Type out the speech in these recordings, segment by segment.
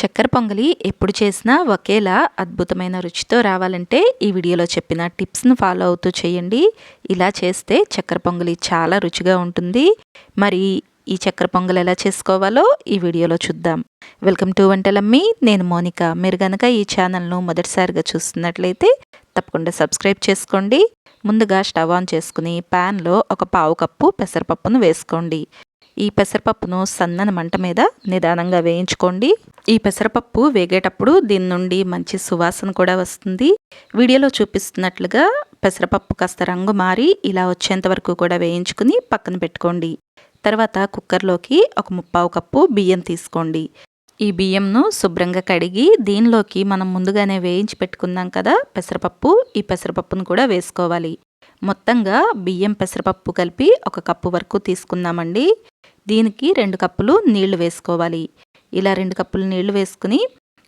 చక్కెర పొంగలి ఎప్పుడు చేసినా ఒకేలా అద్భుతమైన రుచితో రావాలంటే ఈ వీడియోలో చెప్పిన టిప్స్ను ఫాలో అవుతూ చేయండి. ఇలా చేస్తే చక్కెర పొంగలి చాలా రుచిగా ఉంటుంది. మరి ఈ చక్కెర పొంగలి ఎలా చేసుకోవాలో ఈ వీడియోలో చూద్దాం. Welcome to Vantalammi. నేను మోనిక. మీరు కనుక ఈ ఛానల్ను మొదటిసారిగా చూస్తున్నట్లయితే తప్పకుండా సబ్స్క్రైబ్ చేసుకోండి. ముందుగా స్టవ్ ఆన్ చేసుకుని ప్యాన్లో ఒక పావు కప్పు పెసరపప్పును వేసుకోండి. ఈ పెసరపప్పును సన్నని మంట మీద నిదానంగా వేయించుకోండి. ఈ పెసరపప్పు వేగేటప్పుడు దీని నుండి మంచి సువాసన కూడా వస్తుంది. వీడియోలో చూపిస్తున్నట్లుగా పెసరపప్పు కాస్త రంగు మారి ఇలా వచ్చేంత వరకు కూడా వేయించుకుని పక్కన పెట్టుకోండి. తర్వాత కుక్కర్లోకి ఒక ముప్పావు కప్పు బియ్యం తీసుకోండి. ఈ బియ్యంను శుభ్రంగా కడిగి దీనిలోకి మనం ముందుగానే వేయించి పెట్టుకున్నాం కదా పెసరపప్పు ఈ పెసరపప్పును కూడా వేసుకోవాలి. మొత్తంగా బియ్యం పెసరపప్పు కలిపి ఒక కప్పు వరకు తీసుకుందామండి. దీనికి రెండు కప్పులు నీళ్ళు వేసుకోవాలి. ఇలా రెండు కప్పులు నీళ్ళు వేసుకుని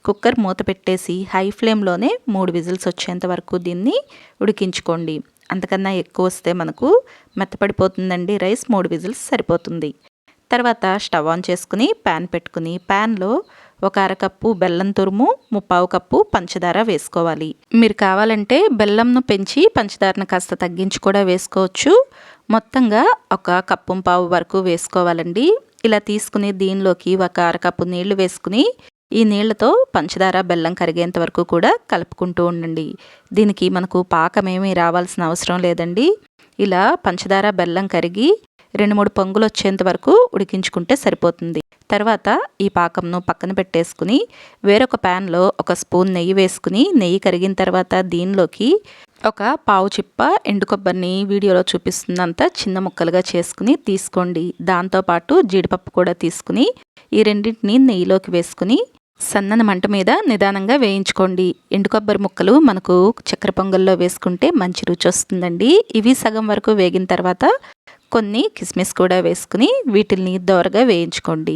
కుక్కర్ మూత పెట్టేసి హై ఫ్లేమ్లోనే మూడు విజిల్స్ వచ్చేంత వరకు దీన్ని ఉడికించుకోండి. అంతకన్నా ఎక్కువ వస్తే మనకు మెత్తపడిపోతుందండి రైస్ మూడు విజిల్స్ సరిపోతుంది. తర్వాత స్టవ్ ఆన్ చేసుకుని ప్యాన్ పెట్టుకుని ప్యాన్లో ఒక అరకప్పు బెల్లం తురుము ముప్పావు కప్పు పంచదార వేసుకోవాలి. మీరు కావాలంటే బెల్లంను పెంచి పంచదారను కాస్త తగ్గించి కూడా వేసుకోవచ్చు. మొత్తంగా ఒక కప్పు పావు వరకు వేసుకోవాలండి. ఇలా తీసుకుని దీనిలోకి ఒక అరకప్పు నీళ్ళు వేసుకుని ఈ నీళ్ళతో పంచదార బెల్లం కరిగేంత వరకు కూడా కలుపుకుంటూ ఉండండి. దీనికి మనకు పాకమేమీ రావాల్సిన అవసరం లేదండి. ఇలా పంచదార బెల్లం కరిగి రెండు మూడు పొంగులు వచ్చేంత వరకు ఉడికించుకుంటే సరిపోతుంది. తర్వాత ఈ పాకంను పక్కన పెట్టేసుకుని వేరొక ప్యాన్లో ఒక స్పూన్ నెయ్యి వేసుకుని నెయ్యి కరిగిన తర్వాత దీనిలోకి ఒక పావు చిప్ప ఎండు కొబ్బరిని వీడియోలో చూపిస్తున్నంత చిన్న ముక్కలుగా చేసుకుని తీసుకోండి. దాంతోపాటు జీడిపప్పు కూడా తీసుకుని ఈ రెండింటిని నెయ్యిలోకి వేసుకుని సన్నని మంట మీద నిదానంగా వేయించుకోండి. ఎండు కొబ్బరి ముక్కలు మనకు చక్కెర పొంగల్లో వేసుకుంటే మంచి రుచి వస్తుందండి. ఇవి సగం వరకు వేగిన తర్వాత కొన్ని కిస్మిస్ కూడా వేసుకుని వీటిల్ని దోరగా వేయించుకోండి.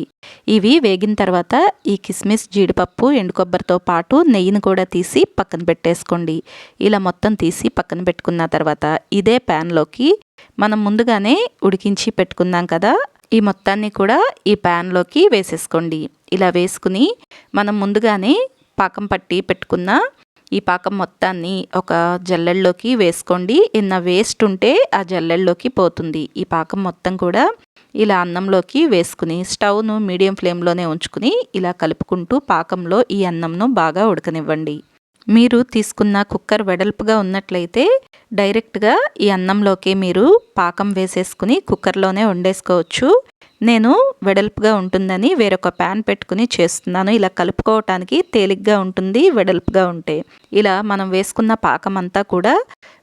ఇవి వేగిన తర్వాత ఈ కిస్మిస్ జీడిపప్పు ఎండు కొబ్బరితో పాటు నెయ్యిని కూడా తీసి పక్కన పెట్టేసుకోండి. ఇలా మొత్తం తీసి పక్కన పెట్టుకున్న తర్వాత ఇదే ప్యాన్లోకి మనం ముందుగానే ఉడికించి పెట్టుకున్నాం కదా ఈ మొత్తాన్ని కూడా ఈ ప్యాన్లోకి వేసేసుకోండి. ఇలా వేసుకుని మనం ముందుగానే పాకం పట్టి పెట్టుకున్న ఈ పాకం మొత్తాన్ని ఒక జల్లెల్లోకి వేసుకోండి. ఇన్న వేస్ట్ ఉంటే ఆ జల్లెల్లోకి పోతుంది. ఈ పాకం మొత్తం కూడా ఇలా అన్నంలోకి వేసుకుని స్టవ్ను మీడియం ఫ్లేమ్లోనే ఉంచుకుని ఇలా కలుపుకుంటూ పాకంలో ఈ అన్నంను బాగా ఉడకనివ్వండి. మీరు తీసుకున్న కుక్కర్ వెడల్పుగా ఉన్నట్లయితే డైరెక్ట్గా ఈ అన్నంలోకి మీరు పాకం వేసేసుకుని కుక్కర్లోనే వండేసుకోవచ్చు. నేను వెడల్పుగా ఉంటుందని వేరొక ప్యాన్ పెట్టుకుని చేస్తున్నాను. ఇలా కలుపుకోవటానికి తేలిగ్గా ఉంటుంది వెడల్పుగా ఉంటే. ఇలా మనం వేసుకున్న పాకం అంతా కూడా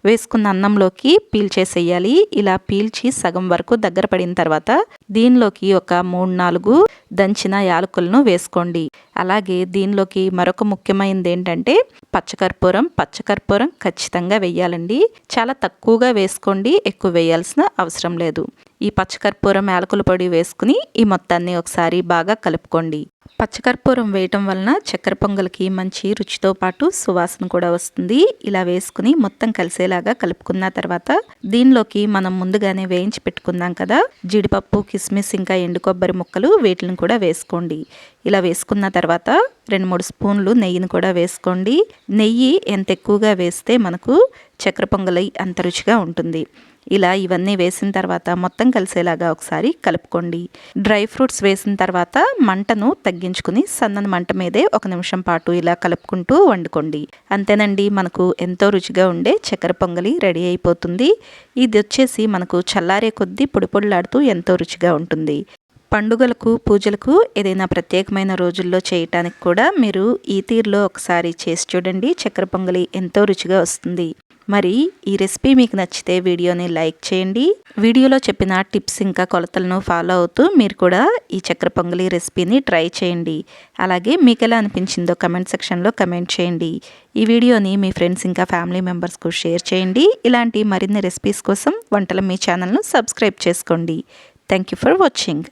వేసుకున్న అన్నంలోకి పీల్చేసేయాలి ఇలా పీల్చి సగం వరకు దగ్గర పడిన తర్వాత దీనిలోకి ఒక మూడు నాలుగు దంచిన యాలకులను వేసుకోండి. అలాగే దీనిలోకి మరొక ముఖ్యమైనది ఏంటంటే పచ్చకర్పూరం పచ్చకర్పూరం ఖచ్చితంగా వేయాలండి చాలా తక్కువగా వేసుకోండి ఎక్కువ వేయాల్సిన అవసరం లేదు. ఈ పచ్చకర్పూరం యాలకుల పొడి వేసుకుని ఈ మొత్తాన్ని ఒకసారి బాగా కలుపుకోండి. పచ్చకర్పూరం వేయటం వలన చక్కెర పొంగల్కి మంచి రుచితో పాటు సువాసన కూడా వస్తుంది. ఇలా వేసుకుని మొత్తం కలిసేలాగా కలుపుకున్న తర్వాత దీనిలోకి మనం ముందుగానే వేయించి పెట్టుకుందాం కదా. జీడిపప్పు కిస్మిస్ ఇంకా ఎండు కొబ్బరి ముక్కలు వీటిని కూడా వేసుకోండి. ఇలా వేసుకున్న తర్వాత రెండు మూడు స్పూన్లు నెయ్యిని కూడా వేసుకోండి. నెయ్యి ఎంత ఎక్కువగా వేస్తే మనకు చక్కెర పొంగలి అంత రుచిగా ఉంటుంది. ఇలా ఇవన్నీ వేసిన తర్వాత మొత్తం కలిసేలాగా ఒకసారి కలుపుకోండి. డ్రై ఫ్రూట్స్ వేసిన తర్వాత మంటను తగ్గించుకుని సన్నని మంట మీదే ఒక నిమిషం పాటు ఇలా కలుపుకుంటూ వండుకోండి. అంతేనండి మనకు ఎంతో రుచిగా ఉండే చక్కెర పొంగలి రెడీ అయిపోతుంది. ఇది వచ్చేసి మనకు చల్లారే కొద్దీ పొడి పొడిలాడుతూ ఎంతో రుచిగా ఉంటుంది. పండుగలకు పూజలకు ఏదైనా ప్రత్యేకమైన రోజుల్లో చేయటానికి కూడా మీరు ఈ తీరులో ఒకసారి చేసి చూడండి. చక్కెర పొంగలి ఎంతో రుచిగా వస్తుంది. మరి ఈ రెసిపీ మీకు నచ్చితే వీడియోని లైక్ చేయండి. వీడియోలో చెప్పిన టిప్స్ ఇంకా కొలతలను ఫాలో అవుతూ మీరు కూడా ఈ చక్కెర పొంగలి రెసిపీని ట్రై చేయండి. అలాగే మీకు ఎలా అనిపించిందో కమెంట్ సెక్షన్లో కమెంట్ చేయండి. ఈ వీడియోని మీ ఫ్రెండ్స్ ఇంకా ఫ్యామిలీ మెంబర్స్కు షేర్ చేయండి. ఇలాంటి మరిన్ని రెసిపీస్ కోసం వంటల మీ ఛానల్ను సబ్స్క్రైబ్ చేసుకోండి. Thank you for watching.